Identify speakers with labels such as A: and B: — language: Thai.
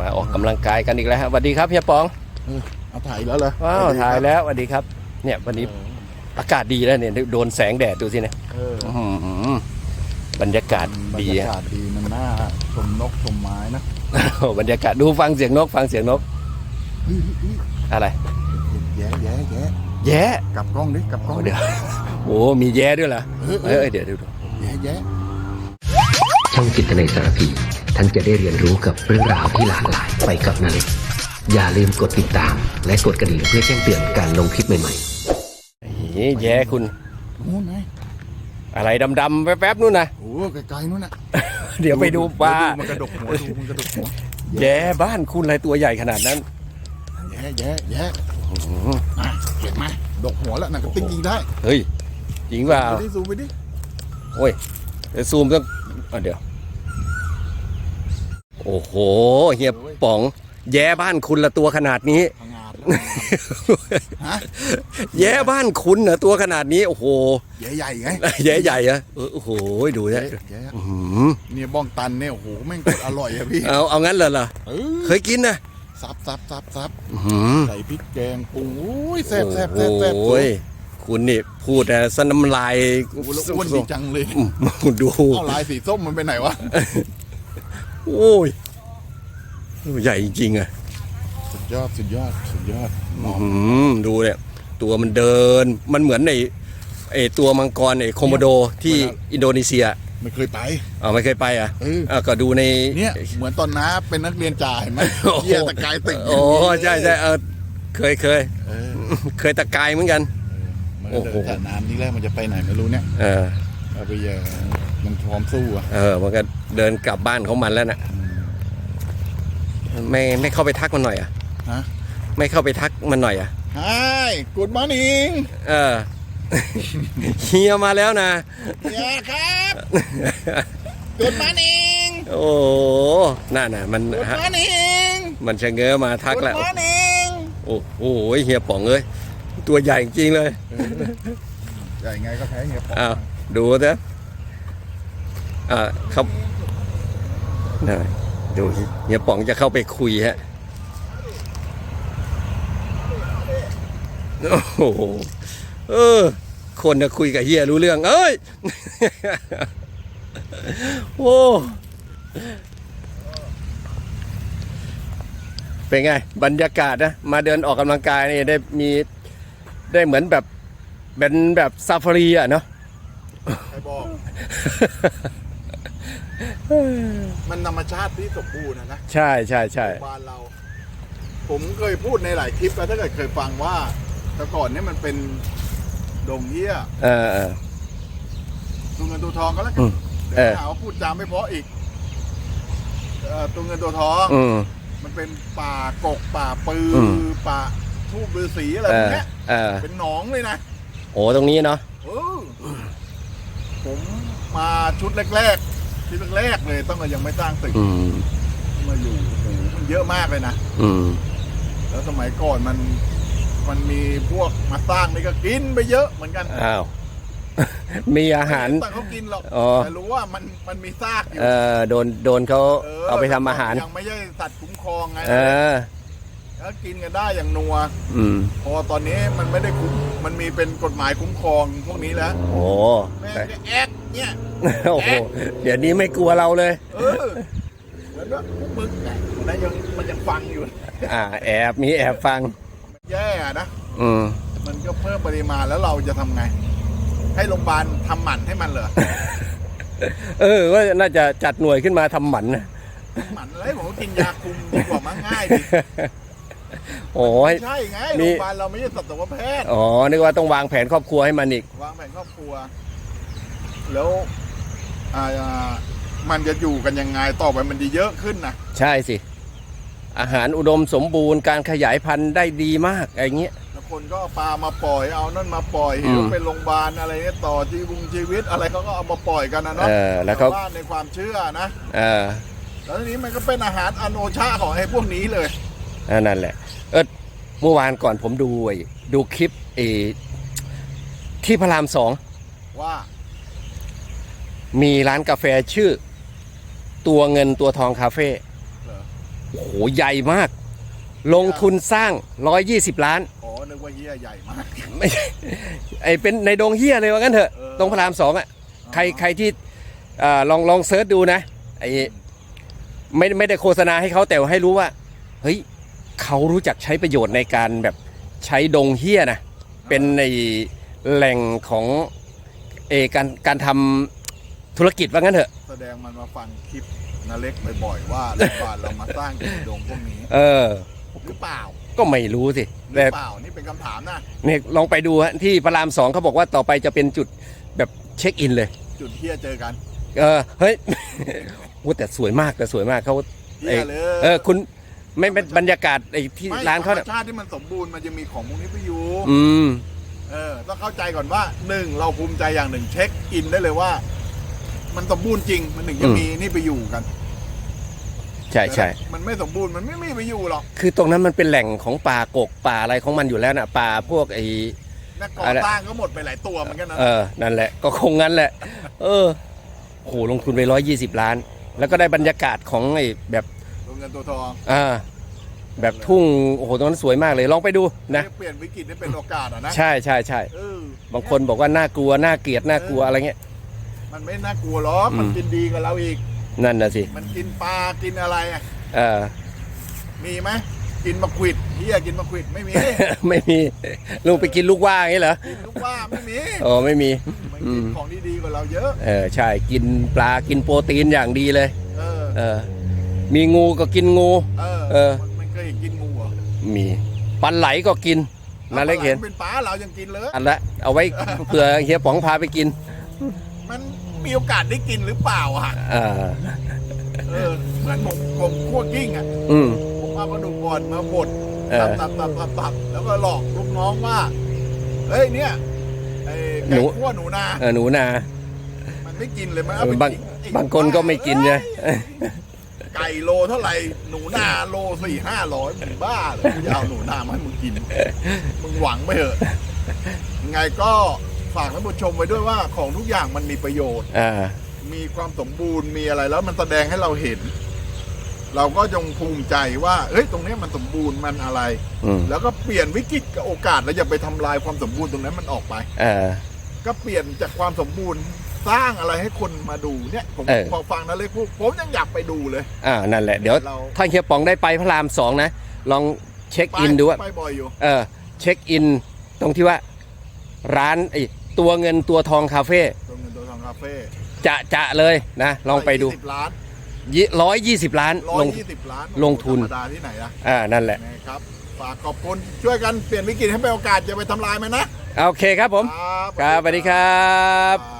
A: มาออกกำลังกายกันอีกแล้วฮะสวัสดีครับเฮียปอง
B: เอาถ่ายอีกแล้วเหรอ
A: ว้าว
B: สสดี
A: ถ่าย
B: ครับ
A: แล้วสวัสดีครับ เนี่ยวันนี้อากาศดีแล้วเนี่ยโดนแสงแดดดูสิเนี่ย
B: เออ
A: อื้อหือบรรยากาศ
B: บร
A: ดี
B: รยา
A: อะ
B: กาศดีมันน่าชมนกชมไม้นะ
A: โอ้บรรยากาศดูฟังเสียงนก ฟังเสียงนก
B: เฮ้ยเฮ้ย
A: อะไร
B: เฮ้ยแย่แย่แย่
A: แย่
B: กลับกล้องดิกลับกล้อง
A: โอ้เดี๋ยวโอ้มีแย่ด้วยเหรอ
B: เออเอ
A: เอ้
B: อย
A: เดี๋ยวเดี๋ยวดู
B: แย่แย่
C: ช่องจิตในสารพี ท่านจะได้เรียนรู้กับเรื่องราวที่หลากหลายไปกับนาเล็ก อย่าลืมกดติดตาม และกดกระดิ่งเพื่อแจ้งเตือนการลงคลิปใหม่ๆ
A: นี่แย่คุณ
B: นู่นไง
A: อะไรดำๆแป๊บๆนู่นนะ
B: โอ้ไกลๆนู่นน่ะ
A: เดี๋ยวไปดูปลา
B: มันกระดกหัวดูมันกระดกหัว
A: แย่บ้านคุณอะไรตัวใหญ่ขนาดนั้น
B: แย่แย่แย่มาเห็นไหมดกหัวแล้วน่ะก็ติ้งยิงได้
A: เฮ้ยจริงเปล่า
B: ไปดิซูมไปดิ
A: โอ้ยเดี๋ยวซูมต้องอะเดี๋ยว โอ้โห เฮียป๋องแย่บ้านคุณละตัวขนาดนี้
B: พังงาดแล้วฮะ
A: แย่บ้านคุณนะตัวขนาดนี้ โอ้โห
B: แย่ใหญ่ไง
A: แย่ใหญ่อะเออโอ้โห ดู
B: แย่
A: เนี่ย
B: แย่
A: อื้อหือ
B: เนี่ยบ้องตันเนี่ยโอ้โหแม่งโคตรอร่อยอะพี่
A: เอาเอางั้นเลยเหรอ
B: เอ
A: เค
B: อย
A: กินนะ
B: ซับซับซับซับ
A: อื้อหือ
B: ใส่พริกแกงปรุงอุ้ยแซ่บแซ่บแซ่บแซ่บ
A: โอ้ยคุณนี่พูดแต่สน้ำลาย
B: โอ้โหแล้วอ้วนดีจังเลย
A: อืมดู
B: เอาลายสีส้มมันไปไหนวะ
A: โอ้ยใหญ่จริงๆอะ
B: สุดยอดสุดยอดสุดยอด
A: อื้อหือดูเนี่ยตัวมันเดินมันเหมือนในไอตัวมังกรไอโคโมโดที่อินโดนีเซีย
B: ไม่เคยไป
A: อ๋อไม่เคยไปอะ
B: เออ
A: อะก็ดูใน
B: เนี่ยเหมือนตอนน้าเป็นนักเรียนจ่าเห็นไหม
A: โอ้โห
B: เยี่ยตะกายตึก
A: โอ้ใช่ใช่เออเคยเคย
B: เออ
A: เคยตะกายเหมือนกัน
B: มัน
A: โอ้โห
B: แต่น้ำที่แรกมันจะไปไหนไม่รู้เนี่ย
A: เออ
B: เอาไปเยอะมันพร้อมสู้อะ
A: เออมันก็ เดินกลับบ้านของมันแล้วน่ะ ไม่ไม่เข้าไปทักมันหน่อยอะ
B: ฮะ
A: ไม่เข้าไปทักมันหน่อยอะ
B: ไฮกูดมอร์นิ่ง
A: เออ เฮียมาแล้วนะ
B: เฮียครับกูดมอร์นิ่ง
A: โอ้โหน่าน่ะมัน
B: กูด
A: ฮะ
B: มอร์นิ่ง
A: มันชะเง้อมาทัก
B: กูด
A: แล้ว
B: มอร์นิ่ง
A: โอ้โหเฮียป๋องเอ้ยตัวใหญ่จริงเลย
B: ใหญ่ไงก็แพ้เฮียปอง
A: อ้าวดูเถอะอ่าครับ น่ะดูเฮียป๋องจะเข้าไปคุยฮะ โอ้โห เออ คนจะคุยกับเฮียรู้เรื่อง เอ้ย โอ้ เป็นไง บรรยากาศนะ มาเดินออกกำลังกายนี่ได้มีได้เหมือนแบบเป็นแบบซาฟารีอะเนาะ
B: ใครบอก มันธรรมชาติที่สมบูรณ์นะนะ
A: ใช่ใช่ใช่
B: บ้านเรา ผมเคยพูดในหลายคลิปแล้วถ้าเกิดเคยฟังว่าแต่ก่อนเนี่ยมันเป็นดงเหี้ย
A: เออเออ
B: ตัวเงินตัวทองก็แล้วกั
A: อื
B: น
A: ม
B: เดี๋
A: เอ
B: ยว
A: อ
B: หาว่าพูดจามไม่เพราะอีกเอ่อตัวเงินตัวทอง
A: อืม
B: มันเป็นป่ากกป่าปือ
A: อืม
B: ป่าทูบฤาษีอะไร
A: เอ
B: พว
A: อก
B: เนี้ย
A: เออ
B: เป็นหนองเลยนะ
A: โอ้ตรงนี้เนาะ
B: เออผมมาชุดแรกๆ ชุดแรกๆเลยต้องยังไม่สร้างตึก
A: อืม
B: มาอยู่โอ้โหมันเยอะมากเลยนะ
A: อืม
B: แล้วสมัยก่อนมันมันมีพวกมาสร้างนี่ก็กินไปเยอะเหมือนกัน
A: อ้าว มีอาหาร
B: ไม่ได้ตั้งเขากินหรอก
A: อ๋อ
B: แต่รู้ว่ามันมันมีซากอยู่
A: เออโดนโดนเขาเอาไปทำอาหาร
B: ยังไม่ใช่สัตว์คุ้มครองไง
A: เออ
B: แล้วกินกันได้อย่างนัว
A: อืม
B: พอตอนนี้มันไม่ได้คุ้มมันมีเป็นกฎหมายคุ้มครองพวกนี้แล้ว
A: โอ้
B: แม่งจะแอคเนี่ย
A: โอ้โหเดี๋ยวนี้ไม่กลัวเราเลย
B: เออเหมือนว่าพวกมึงไงมันยังมันยังฟังอยู่
A: อ่า แอบมีแอบฟัง
B: แย่นะ
A: อืม
B: มันก็เพิ่มปริมาณแล้วเราจะทำไง ให้โรงพยาบาลทำหมันให้มันเหรอ
A: เออว่าน่าจะจัดหน่วยขึ้นมาทำหมันนะ
B: หมันอะไรผมว่ากินยาคุมดีกว่ามั้งง่ายดิ
A: โอ้ย
B: ไม่ใช่ไง
A: มี
B: โรงพยาบาลเราไม่ใช่สัตวแพทย์
A: อ๋อ นึกว่าต้องวางแผนครอบครัวให้มันอีก
B: วางแผนครอบครัว แล้วอ่ามันจะอยู่กันยังไงต่อไปมันจะเยอะขึ้นนะ
A: ใช่สิ อาหารอุดมสมบูรณ์การขยายพันธุ์ได้ดีมากอะไรเงี้ย
B: แล้วคนก็เอาปลามาปล่อยเอานั่นมาปล่อย
A: อืม
B: เห็นเป็นโรงพยาบาลอะไรเนี่ยต่อชีวงชีวิตอะไรเขาก็เอามาปล่อยกันนะเนาะ
A: เออแล้วเขา
B: ชว่าในความเชื่อนะ
A: เออ
B: แล้วทีนี้มันก็เป็นอาหารอโนชาของไอ้พวกนี้เลย
A: นั่นแหละ เออเมื่อวานก่อนผมดูไอ้ดูคลิปไอ้ที่พระรามสอง
B: ว่า
A: มีร้านกาแฟชื่อ ตัวเงินตัวทองคาเฟ่
B: เหรอ
A: โอ้โหใหญ่มาก ลงทุนสร้าง 120 ล้าน
B: อ๋อนึกว่าเฮียใหญ่มาก
A: ไม่ใช่ไอเป็นในดงเฮียเลยว่างั้นเถอะ
B: เออ
A: ตรงพระรามสองอะใครใครที่อ่าลองลองเซิร์ชดูนะไอไม่ไม่ได้โฆษณาให้เขาแต่ว่าให้รู้ว่า เฮ้ย เขารู้จักใช้ประโยชน์ในการแบบใช้ดงเฮียนะเป็นในแหล่งของเออการการทำธุรกิจว่างั้นเถอะ
B: แสดงมันมาฟังคลิปนาเล็กบ่อยๆว่ารัฐบาลเรามาสร้างกิจดงพวกนี้
A: เออ
B: หรือเปล่า
A: ก็ไม่รู้สิ
B: หรื
A: แต่
B: อเปล่านี่เป็นคำถามนะ
A: เนี่ยลองไปดูฮะที่พระรามสองเขาบอกว่าต่อไปจะเป็นจุดแบบเช็คอินเลย
B: จุดเฮียเจอกัน
A: เออเฮ้ย โอ้แต่สวยมากแต่สวยมากเขา
B: เฮียเลย
A: เออคุณ ไม่เป็นบรรยากาศไอ้ที่
B: ไม่
A: ร้านเขา
B: ธร
A: เนี่ย
B: รมชาติที่มันสมบูรณ์มันจะมีของพวกนี้ไปอยู่
A: อืม
B: เออต้องเข้าใจก่อนว่าหนึ่งเราภูมิใจอย่างหนึ่งเช็คอินได้เลยว่า มันสมบูรณ์จริงมันถึงจะ
A: อืม
B: มีนี่ไปอยู่กัน
A: ใช่ใช่
B: แต่ถ้ามันไม่สมบูรณ์มันไม่มีไปอยู่หรอก
A: คือตรงนั้นมันเป็นแหล่งของป่ากกป่าอะไรของมันอยู่แล้วนะป่าพวกไอ้
B: นักก่อ
A: อะไร
B: สร้างก็หมดไปหลายตัวเหมือนกันนะ
A: เออนั่นแหละ ก็คงงั้นแหละ เออโหลงทุนไปร้อยยี่สิบล้าน แล้วก็ได้บรรยากาศของไอ้แบบ
B: ตัว เงินตัวทอง
A: อ่าแบบทุ่งโอ้โหตรงนั้นสวยมากเลยลองไปดูนะ
B: เปลี่ยนวิกฤตให้เป็นโอกาสอะนะ
A: ใช่ใช่ใช่
B: เออบา
A: งคนบอกว่าน่ากลัวน่าเกลียดน่ากลัวอะไรเงี้ย
B: มันไม่น่ากลัวหรอก
A: อืม
B: มันกินดีกว่าเราอีก
A: นั่นน่ะสิ
B: มันกินปลากินอะไรอะ
A: เออ
B: มีไหมกินมะขวิดเฮียกินมะขวิดไม่มี
A: ไม่มีลุงไปกินลูกว่าอย่างนี้เหรอ
B: กินลูกว่าไม่มี
A: อ๋อไม่มี
B: มัน
A: อื
B: กิน
A: ม
B: ของดีๆกว่าเราเยอะ
A: เออใช่กินปลากินโปรตีนอย่างดีเลย
B: เออ
A: เออ มีงูก็กินงู
B: เออ
A: เออ
B: มันมันเคยเห็นกินงูเหรอ
A: มีปลาไหลก็กินนาเล็กเห็น
B: เป็นปลาเรายังกินเลย
A: อันละเอาไว้เผื่อเฮียป๋องพาไปกิน
B: มันมีโอกาสได้กินหรือเปล่าอะ
A: อ่า
B: เออเหมือนผมผมคั่วกิ้งอะ
A: อืม
B: ผมเอากระดูกอ่อนมาบด
A: เอ
B: ตั
A: อบ
B: ตับตับตับตับแล้วก็หลอกลูกน้องว่าเฮ้ยเนี่ยไอ้
A: หนู
B: ไก่คั่วหนูนา
A: เออหนูนา
B: มันไม่กินเลยมันเอาไป
A: บาง
B: ทิ้ไอ้
A: บางคนก็ไม่กินไง
B: ไก่โลเท่าไหร่หนูนาโลสี่ห้าร้อยมึงบ้าเหรอมึงจะเอาหนูนามาให้มึงกิน มึงหวังไปเถอะยังไงก็ฝากท่านผู้ชมไว้ด้วยว่าของทุกอย่างมันมีประโยชน์
A: อ่า
B: มีความสมบูรณ์มีอะไรแล้วมันแสดงให้เราเห็น เราก็จงภูมิใจว่าเฮ้ยตรงเนี้ยมันสมบูรณ์มันอะไร
A: อืม
B: แล้วก็เปลี่ยนวิกฤตกับโอกาสแล้วอย่าไปทำลายความสมบูรณ์ตรงนั้นมันออกไป
A: เออ
B: ก็เปลี่ยนจากความสมบูรณ์ สร้างอะไรให้คนมาดูเนี่ยผม
A: เออ
B: พอฟังนะเลยพูดผมยังอยากไปดูเลย
A: อ่านั่นแหละเดี๋ยว
B: เรา
A: ถ้าเฮียป๋องได้ไปพระรามสองนะ ลองเช็คอินดูว่า
B: ไปบ่อยอยู่
A: เออเช็คอินตรงที่ว่าร้านไอ้ตัวเงินตัวทองคาเฟ่
B: ตรงเงินตัวทองคาเฟ่
A: จะจะเลยนะ ลองไปดู
B: สิบล้าน
A: ร้อยยี่สิบล้าน
B: ร้อ
A: ล
B: ย
A: ง
B: ยี่สิบล้าน
A: ลงทุน
B: ธรรมดาที่ไหนอะ
A: อ่านั่นแหละ
B: นะครับฝากขอบคุณช่วยกันเปลี่ยนวิกฤตให้เป็นโอกาสอย่าไปทำลายมันนะ
A: โอเคครับผม
B: ครับ
A: ครับสวัสดีครับ
B: ครับ